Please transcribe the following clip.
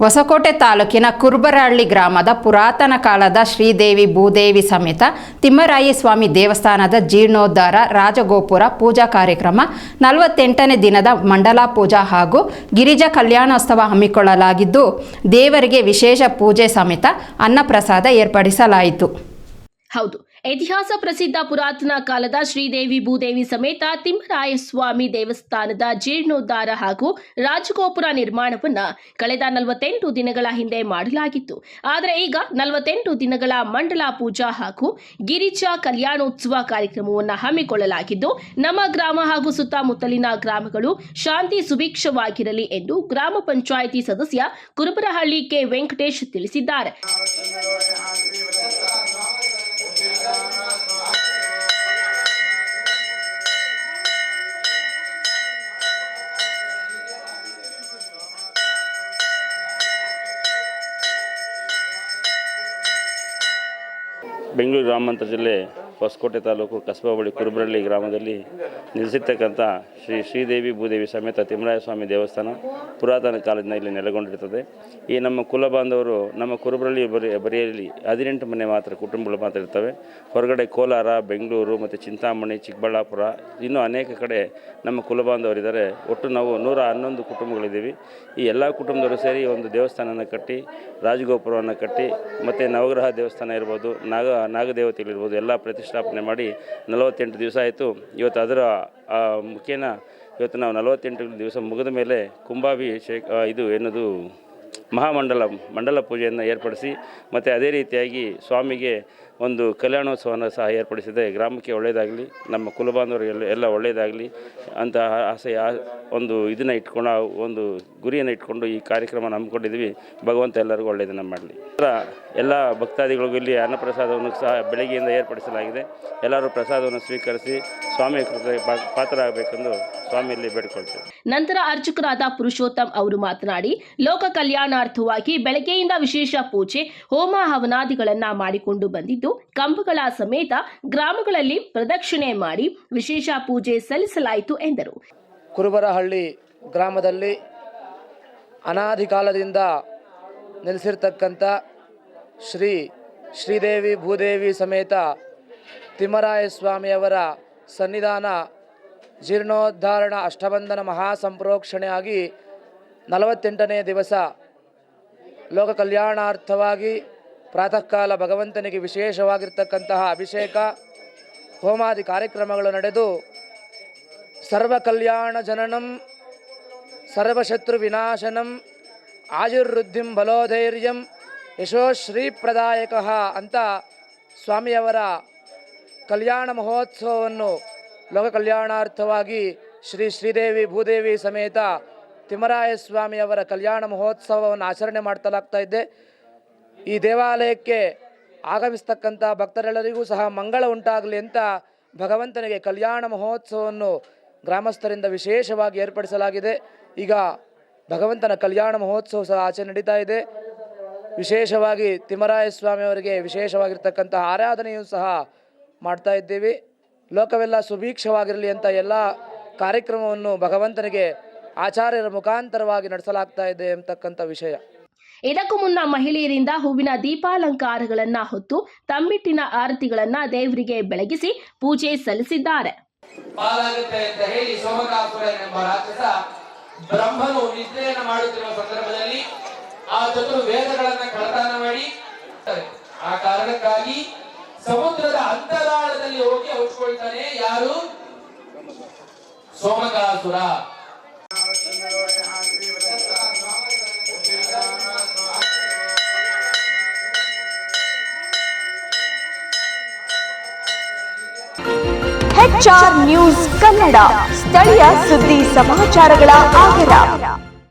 ಹೊಸಕೋಟೆ ತಾಲೂಕಿನ ಕುರ್ಬರಹಳ್ಳಿ ಗ್ರಾಮದ ಪುರಾತನ ಕಾಲದ ಶ್ರೀದೇವಿ ಭೂದೇವಿ ಸಮೇತ ತಿಮ್ಮರಾಯಿ ಸ್ವಾಮಿ ದೇವಸ್ಥಾನದ ಜೀರ್ಣೋದ್ಧಾರ, ರಾಜಗೋಪುರ ಪೂಜಾ ಕಾರ್ಯಕ್ರಮ, ನಲವತ್ತೆಂಟನೇ ದಿನದ ಮಂಡಲ ಪೂಜಾ ಹಾಗೂ ಗಿರಿಜಾ ಕಲ್ಯಾಣೋತ್ಸವ ಹಮ್ಮಿಕೊಳ್ಳಲಾಗಿದ್ದು, ದೇವರಿಗೆ ವಿಶೇಷ ಪೂಜೆ ಸಮೇತ ಅನ್ನಪ್ರಸಾದ ಏರ್ಪಡಿಸಲಾಯಿತು. ಹೌದು. ಇತಿಹಾಸ ಪ್ರಸಿದ್ಧ ಪುರಾತನ ಕಾಲದ ಶ್ರೀದೇವಿ ಭೂದೇವಿ ಸಮೇತ ತಿಮ್ಮರಾಯಸ್ವಾಮಿ ದೇವಸ್ಥಾನದ ಜೀರ್ಣೋದ್ಧಾರ ಹಾಗೂ ರಾಜಗೋಪುರ ನಿರ್ಮಾಣವನ್ನು ಕಳೆದ ನಲವತ್ತೆಂಟು ದಿನಗಳ ಹಿಂದೆ ಮಾಡಲಾಗಿತ್ತು. ಆದರೆ ಈಗ ನಲವತ್ತೆಂಟು ದಿನಗಳ ಮಂಡಲ ಪೂಜಾ ಹಾಗೂ ಗಿರಿಜಾ ಕಲ್ಯಾಣೋತ್ಸವ ಕಾರ್ಯಕ್ರಮವನ್ನು ಹಮ್ಮಿಕೊಳ್ಳಲಾಗಿದ್ದು, ನಮ್ಮ ಗ್ರಾಮ ಹಾಗೂ ಸುತ್ತಮುತ್ತಲಿನ ಗ್ರಾಮಗಳು ಶಾಂತಿ ಸುಭಿಕ್ಷವಾಗಿರಲಿ ಎಂದು ಗ್ರಾಮ ಪಂಚಾಯಿತಿ ಸದಸ್ಯ ಕುರುಬರಹಳ್ಳಿ ಕೆ ವೆಂಕಟೇಶ್ ತಿಳಿಸಿದ್ದಾರೆ. ಬೆಂಗಳೂರು ಗ್ರಾಮಾಂತರ ಜಿಲ್ಲೆ ಹೊಸಕೋಟೆ ತಾಲೂಕು ಕಸಬಾ ಬಳಿ ಕುರುಬರಳ್ಳಿ ಗ್ರಾಮದಲ್ಲಿ ನೆಲೆಸಿರ್ತಕ್ಕಂಥ ಶ್ರೀ ಶ್ರೀದೇವಿ ಭೂದೇವಿ ಸಮೇತ ತಿಮ್ಮರಾಯ ಸ್ವಾಮಿ ದೇವಸ್ಥಾನ ಪುರಾತನ ಕಾಲದಿಂದ ಇಲ್ಲಿ ನೆಲೆಗೊಂಡಿರ್ತದೆ. ಈ ನಮ್ಮ ಕುಲ ಬಾಂಧವರು ನಮ್ಮ ಕುರುಬರಳ್ಳಿ ಬರಿ, ಬರಿಯಲ್ಲಿ ಹದಿನೆಂಟು ಮನೆ ಮಾತ್ರ ಕುಟುಂಬಗಳು ಮಾತ್ರ ಇರ್ತವೆ. ಹೊರಗಡೆ ಕೋಲಾರ, ಬೆಂಗಳೂರು ಮತ್ತು ಚಿಂತಾಮಣಿ, ಚಿಕ್ಕಬಳ್ಳಾಪುರ ಇನ್ನೂ ಅನೇಕ ಕಡೆ ನಮ್ಮ ಕುಲ ಬಾಂಧವರಿದ್ದಾರೆ ಒಟ್ಟು ನಾವು ನೂರ ಹನ್ನೊಂದು ಕುಟುಂಬಗಳಿದ್ದೀವಿ. ಈ ಎಲ್ಲ ಕುಟುಂಬದವರು ಸೇರಿ ಒಂದು ದೇವಸ್ಥಾನನ ಕಟ್ಟಿ, ರಾಜಗೋಪುರವನ್ನು ಕಟ್ಟಿ ಮತ್ತು ನವಗ್ರಹ ದೇವಸ್ಥಾನ ಇರ್ಬೋದು, ನಾಗ, ನಾಗದೇವತೆಗಳಿರ್ಬೋದು, ಎಲ್ಲ ಪ್ರತಿಷ್ಠಾಪನೆ ಮಾಡಿ ನಲವತ್ತೆಂಟು ದಿವಸ ಆಯಿತು. ಇವತ್ತು ಅದರ ಮುಖೇನ ಇವತ್ತು ನಾವು ನಲವತ್ತೆಂಟು ದಿವಸ ಮುಗಿದ ಮೇಲೆ ಕುಂಭಾಭಿಷೇಕ ಇದು ಏನದು? ಮಹಾಮಂಡಲ, ಮಂಡಲ ಪೂಜೆಯನ್ನು ಏರ್ಪಡಿಸಿ ಮತ್ತು ಅದೇ ರೀತಿಯಾಗಿ ಸ್ವಾಮಿಗೆ ಒಂದು ಕಲ್ಯಾಣೋತ್ಸವವನ್ನು ಸಹ ಏರ್ಪಡಿಸಿದೆ. ಗ್ರಾಮಕ್ಕೆ ಒಳ್ಳೆಯದಾಗಲಿ, ನಮ್ಮ ಕುಲಬಾಂಧವರಿಗೆ ಎಲ್ಲ ಒಳ್ಳೆಯದಾಗಲಿ ಅಂತ ಆಸೆ ಒಂದು ಇದನ್ನು ಇಟ್ಕೊಂಡು ಒಂದು ಗುರಿಯನ್ನು ಇಟ್ಕೊಂಡು ಈ ಕಾರ್ಯಕ್ರಮ ಹಮ್ಮಿಕೊಂಡಿದ್ವಿ ಭಗವಂತ ಎಲ್ಲರಿಗೂ ಒಳ್ಳೆಯದನ್ನು ಮಾಡಲಿ ಎಲ್ಲ ಭಕ್ತಾದಿಗಳಿಗೂ ಇಲ್ಲಿ ಅನ್ನಪ್ರಸಾದವನ್ನು ಸಹ ಬೆಳಗ್ಗೆಯಿಂದ ಏರ್ಪಡಿಸಲಾಗಿದೆ. ಎಲ್ಲರೂ ಪ್ರಸಾದವನ್ನು ಸ್ವೀಕರಿಸಿ ಸ್ವಾಮಿಯ ಕೃತ ಪಾ- ಪಾತ್ರರಾಗಬೇಕೆಂದು ಸ್ವಾಮಿಯಲ್ಲಿ ಬೇಡಿಕೊಳ್ತೇವೆ. ನಂತರ ಅರ್ಚಕರಾದ ಪುರುಷೋತ್ತಮ್ ಅವರು ಮಾತನಾಡಿ, ಲೋಕ ಕಲ್ಯಾಣಾರ್ಥವಾಗಿ ಬೆಳಗ್ಗೆಯಿಂದ ವಿಶೇಷ ಪೂಜೆ, ಹೋಮ ಹವನಾದಿಗಳನ್ನ ಮಾಡಿಕೊಂಡು ಬಂದಿದ್ದು, ಕಂಬಗಳ ಸಮೇತ ಗ್ರಾಮಗಳಲ್ಲಿ ಪ್ರದಕ್ಷಿಣೆ ಮಾಡಿ ವಿಶೇಷ ಪೂಜೆ ಸಲ್ಲಿಸಲಾಯಿತು ಎಂದರು. ಕುರುಬರಹಳ್ಳಿ ಗ್ರಾಮದಲ್ಲಿ ಅನಾದಿ ಕಾಲದಿಂದ ನೆಲೆಸಿರ್ತಕ್ಕಂಥ ಶ್ರೀ ಶ್ರೀದೇವಿ ಭೂದೇವಿ ಸಮೇತ ತಿಮ್ಮರಾಯ ಸ್ವಾಮಿಯವರ ಸನ್ನಿಧಾನ ಜೀರ್ಣೋದ್ಧಾರಣ ಅಷ್ಟಬಂಧನ ಮಹಾಸಂಪ್ರೋಕ್ಷಣೆಯಾಗಿ ನಲವತ್ತೆಂಟನೇ ದಿವಸ ಲೋಕ ಕಲ್ಯಾಣಾರ್ಥವಾಗಿ ಪ್ರಾತಃ ಕಾಲ ಭಗವಂತನಿಗೆ ವಿಶೇಷವಾಗಿರ್ತಕ್ಕಂತಹ ಅಭಿಷೇಕ, ಹೋಮಾದಿ ಕಾರ್ಯಕ್ರಮಗಳು ನಡೆದು ಸರ್ವ ಕಲ್ಯಾಣ ಜನನಂ, ಸರ್ವಶತ್ರು ವಿನಾಶನಂ, ಆಯುರ್ವೃದ್ಧಿಂ ಬಲೋಧೈರ್ಯಂ ಯಶೋಶ್ರೀಪ್ರದಾಯಕ ಅಂತ ಸ್ವಾಮಿಯವರ ಕಲ್ಯಾಣ ಮಹೋತ್ಸವವನ್ನು ಲೋಕ ಕಲ್ಯಾಣಾರ್ಥವಾಗಿ ಶ್ರೀ ಶ್ರೀದೇವಿ ಭೂದೇವಿ ಸಮೇತ ತಿಮ್ಮರಾಯ ಸ್ವಾಮಿಯವರ ಕಲ್ಯಾಣ ಮಹೋತ್ಸವವನ್ನು ಆಚರಣೆ ಮಾಡ್ತಲಾಗ್ತಾ ಇದ್ದೆ ಈ ದೇವಾಲಯಕ್ಕೆ ಆಗಮಿಸ್ತಕ್ಕಂಥ ಭಕ್ತರೆಲ್ಲರಿಗೂ ಸಹ ಮಂಗಳ ಉಂಟಾಗಲಿ ಅಂತ ಭಗವಂತನಿಗೆ ಕಲ್ಯಾಣ ಮಹೋತ್ಸವವನ್ನು ಗ್ರಾಮಸ್ಥರಿಂದ ವಿಶೇಷವಾಗಿ ಏರ್ಪಡಿಸಲಾಗಿದೆ. ಈಗ ಭಗವಂತನ ಕಲ್ಯಾಣ ಮಹೋತ್ಸವ ಸಹ ಆಚೆ ನಡೀತಾ ಇದೆ. ವಿಶೇಷವಾಗಿ ತಿಮ್ಮರಾಯ ಸ್ವಾಮಿಯವರಿಗೆ ವಿಶೇಷವಾಗಿರ್ತಕ್ಕಂಥ ಆರಾಧನೆಯು ಸಹ ಮಾಡ್ತಾ ಇದ್ದೀವಿ. ಲೋಕವೆಲ್ಲ ಸುಭೀಕ್ಷವಾಗಿರಲಿ ಅಂತ ಎಲ್ಲ ಕಾರ್ಯಕ್ರಮವನ್ನು ಭಗವಂತನಿಗೆ ಆಚಾರ್ಯರ ಮುಖಾಂತರವಾಗಿ ನಡೆಸಲಾಗ್ತಾ ಇದೆ ಎಂತಕ್ಕಂಥ ವಿಷಯ. ಇದಕ್ಕೂ ಮುನ್ನ ಮಹಿಳೆಯರಿಂದ ಹೂವಿನ ದೀಪಾಲಂಕಾರಗಳನ್ನ ಹೊತ್ತು ತಂಬಿಟ್ಟಿನ ಆರತಿಗಳನ್ನ ದೇವರಿಗೆ ಬೆಳಗಿಸಿ ಪೂಜೆ ಸಲ್ಲಿಸಿದ್ದಾರೆ. ಪಾಲಾಗುತ್ತೆ ಅಂತ ಹೇಳಿ ಸೋಮಕಾಸುರ ಎಂಬ ರಾಕ್ಷಸ ಬ್ರಹ್ಮನು ನಿದ್ರೆಯನ್ನು ಮಾಡುತ್ತಿರುವ ಸಂದರ್ಭದಲ್ಲಿ ಆ ಜೊತೆ ವೇದಗಳನ್ನ ಕಳತನ ಮಾಡಿ ಆ ಕಾರಣಕ್ಕಾಗಿ ಸಮುದ್ರದ ಅಂತರಾಳದಲ್ಲಿ ಹೋಗಿ ಹೊಚ್ಕೊಳ್ತಾನೆ ಯಾರು? ಸೋಮಕಾಸುರ. ಹೆಚ್ಆರ್ ನ್ಯೂಸ್ ಕನ್ನಡ ಸ್ಥಳೀಯ ಸುದ್ದಿ ಸಮಾಚಾರಗಳ ಆಗರ